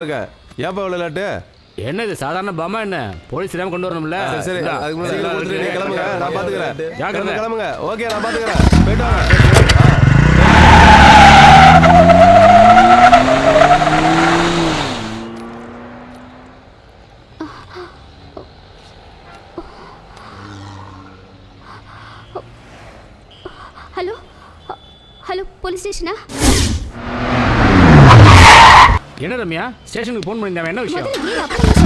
இருக்க. ஏப்பா இவ்வளோ லேட்டு என்ன இது சாதாரண பாமா என்ன? போலீஸ் தெரியாம கொண்டு வரணும்ல? சரி. அதுக்கு முன்னாடி நீங்க கிளம்புங்க. நான் பாத்துக்கிறேன். ஜாக்கிரதை. கிளம்புங்க. கிளம்புங்க. ஓகே நான் பாத்துக்கிறேன். போயிட்டு வாங்க. ஹலோ ஹலோ போலீஸ் ஸ்டேஷனா? என்ன ரம்யா? ஸ்டேஷனுக்கு ஃபோன் பண்ணியிருந்தேன் என்ன விஷயம்?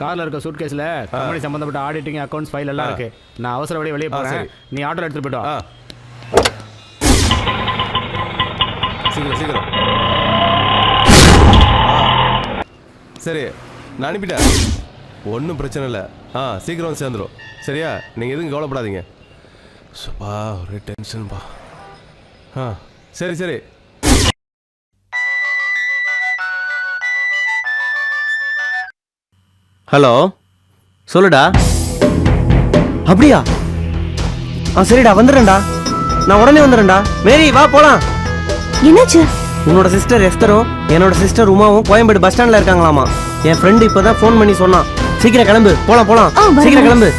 கார்ல இருக்க சூட்கேஸ்ல கம்பெனி சம்பந்தப்பட்ட ஆடிட்டிங் அக்கவுண்ட்ஸ் ஃபைல் எல்லாம். இருக்கு. நான் அவசர வழியே வெளியே போறேன். நீ ஆர்டர் எடுத்துட்டு போயிட்டு வா. சீக்கிரம் சீக்கிரம். ஆ. சரி நான் அனுப்பிட்டேன். ஒன்றும் பிரச்சனை இல்லை. ஆ சீக்கிரம் வந்து சேர்ந்துரும். சரியா? நீங்கள் எதுவும் கவலைப்படாதீங்க. சுப்பா ஒரே டென்ஷன்பா ஆ சரி சரி. ஹலோ சொல்லுடா. அப்படியா? ஆ சரிடா வந்துடுறேன்டா. நான் உடனே வந்துடுறேன்டா. மேரி வா போலாம். என்னாச்சு? உன்னோட சிஸ்டர் எஸ்தரும் என்னோட சிஸ்டர் உமாவும் கோயம்பேடு பஸ் ஸ்டாண்ட்ல இருக்காங்களாமா. என் ஃப்ரெண்டு இப்பதான் ஃபோன் பண்ணி சொன்னான். சீக்கிரம் கிளம்பு. போலாம் போலாம். சீக்கிரம். கிளம்பு.